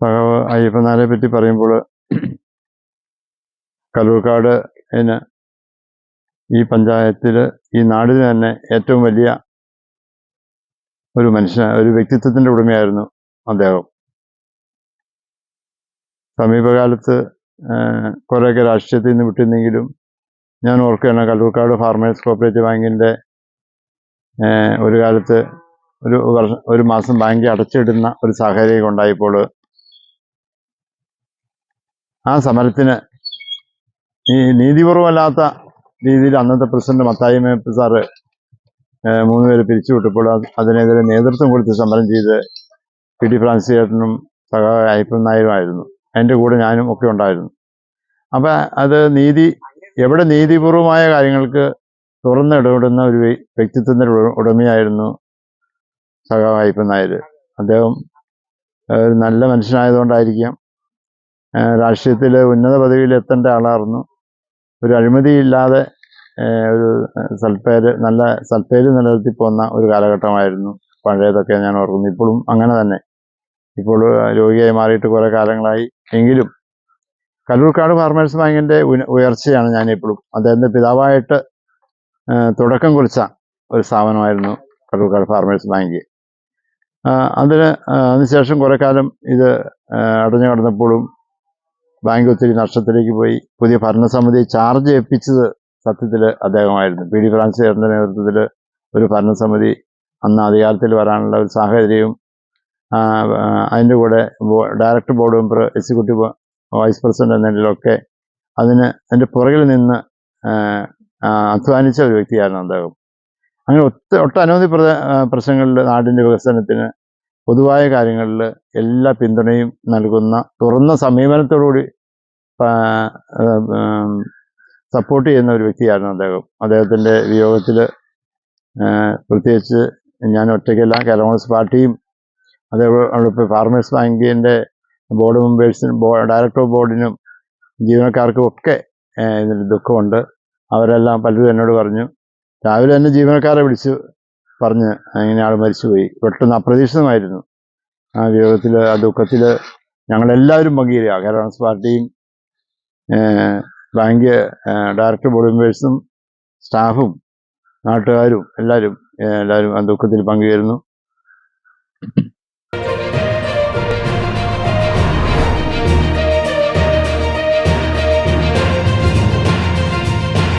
സഖാവ് അയ്യപ്പനാരെ പറ്റി പറയുമ്പോൾ കലൂർക്കാട് എന്ന് ഈ പഞ്ചായത്തിൽ ഈ നാടിന് തന്നെ ഏറ്റവും വലിയ ഒരു മനുഷ്യ ഒരു വ്യക്തിത്വത്തിന്റെ ഉടമയായിരുന്നു അദ്ദേഹം. സമീപകാലത്ത് കുറേയൊക്കെ രാഷ്ട്രീയത്തിൽ നിന്ന് വിട്ടിരുന്നെങ്കിലും ഞാൻ ഓർക്കുകയാണ് കല്ലൂർക്കാട് ഫാർമേഴ്സ് കോപ്പറേറ്റീവ് ബാങ്കിന്റെ ഒരു കാലത്ത് ഒരു വർഷം ഒരു മാസം ബാങ്ക് അടച്ചിടുന്ന ഒരു സാഹചര്യം ഉണ്ടായപ്പോൾ ആ സമരത്തിന് ഈ നീതിപൂർവമല്ലാത്ത രീതിയിൽ അന്നത്തെ പ്രസിഡന്റ് മത്തായി മേപ്പ് സാറ് മൂന്നുപേര് പിരിച്ചുവിട്ടപ്പോൾ അതിനെതിരെ നേതൃത്വം കൊടുത്ത് സമരം ചെയ്ത് പി ടി ഫ്രാൻസിസ് ചേട്ടനും സഹ അയ്യപ്പൻ നായരുമായിരുന്നു എന്റെ കൂടെ ഞാനും ഒക്കെ ഉണ്ടായിരുന്നു. അപ്പം അത് നീതി എവിടെ നീതിപൂർവമായ കാര്യങ്ങൾക്ക് തുറന്ന് ഇടപെടുന്ന ഒരു വ്യക്തിത്വത്തിന്റെ ഉടമയായിരുന്നു സഹ അയ്യപ്പൻ നായർ അദ്ദേഹം ഒരു നല്ല മനുഷ്യനായതുകൊണ്ടായിരിക്കാം രാഷ്ട്രീയത്തിൽ ഉന്നത പദവിയിൽ എത്തേണ്ട ആളായിരുന്നു. ഒരു അഴിമതിയില്ലാതെ ഒരു സൽപ്പേര് നല്ല സൽപ്പേര് നിലനിർത്തി പോന്ന ഒരു കാലഘട്ടമായിരുന്നു പഴയതൊക്കെ ഞാൻ ഓർക്കുന്നു ഇപ്പോഴും അങ്ങനെ തന്നെ. ഇപ്പോൾ രോഗിയായി മാറിയിട്ട് കുറേ കാലങ്ങളായി. എങ്കിലും കല്ലൂർക്കാട് ഫാർമേഴ്സ് ബാങ്കിന്റെ ഉന- ഉയർച്ചയാണ് ഞാൻ ഇപ്പോഴും അദ്ദേഹത്തിന്റെ പിതാവായിട്ട് തുടക്കം കുറിച്ച ഒരു സ്ഥാപനമായിരുന്നു കല്ലൂർക്കാട് ഫാർമേഴ്സ് ബാങ്ക്. അതിന് അതിനുശേഷം കുറെ കാലം ഇത് അടഞ്ഞു കിടന്നപ്പോഴും ബാങ്ക് ഒത്തിരി നഷ്ടത്തിലേക്ക് പോയി. പുതിയ ഭരണസമിതി ചാർജ് ഏൽപ്പിച്ചത് സത്യത്തിൽ അദ്ദേഹമായിരുന്നു. പി ഡി ഫ്രാൻസിസ് ചേട്ടന്റെ നേതൃത്വത്തിൽ ഒരു ഭരണസമിതി അന്ന് അധികാരത്തിൽ വരാനുള്ള ഒരു സാഹചര്യവും അതിന്റെ കൂടെ director board member executive vice president എന്ന അതിന് അതിന്റെ പുറകിൽ നിന്ന് അധ്വാനിച്ച ഒരു വ്യക്തിയായിരുന്നു അദ്ദേഹം. അങ്ങനെ ഒത്ത ഒട്ടനവധി പ്രശ്നങ്ങളിൽ നാടിന്റെ വികസനത്തിന് പൊതുവായ കാര്യങ്ങളിൽ എല്ലാ പിന്തുണയും നൽകുന്ന തുറന്ന സമീപനത്തോടുകൂടി സപ്പോർട്ട് ചെയ്യുന്ന ഒരു വ്യക്തിയായിരുന്നു അദ്ദേഹം. അദ്ദേഹത്തിന്റെ വിയോഗത്തിൽ പ്രത്യേകിച്ച് ഞാൻ ഒറ്റയ്ക്കല്ല കേരള കോൺഗ്രസ് പാർട്ടിയും അതേപോലെ ഫാർമേഴ്സ് ബാങ്കിന്റെ ബോർഡ് മെമ്പേഴ്സിനും ബോ ഡയറക്ടർ ബോർഡിനും ജീവനക്കാർക്കും ഒക്കെ ഇതിൽ ദുഃഖമുണ്ട്. അവരെല്ലാം പലരും എന്നോട് പറഞ്ഞു രാവിലെ തന്നെ ജീവനക്കാരെ വിളിച്ച് പറഞ്ഞ് ഇങ്ങനെ ആൾ മരിച്ചുപോയി. പെട്ടെന്ന് അപ്രതീക്ഷിതമായിരുന്നു. ആ വിയോഗത്തിൽ ആ ദുഃഖത്തിൽ ഞങ്ങളെല്ലാവരും പങ്കുചേരുക കേരളാസ് പാർട്ടിയും ബാങ്ക് ഡയറക്ടർ ബോർഡ് മെമ്പേഴ്സും സ്റ്റാഫും നാട്ടുകാരും എല്ലാവരും എല്ലാവരും ആ ദുഃഖത്തിൽ പങ്കുചേരുന്നു.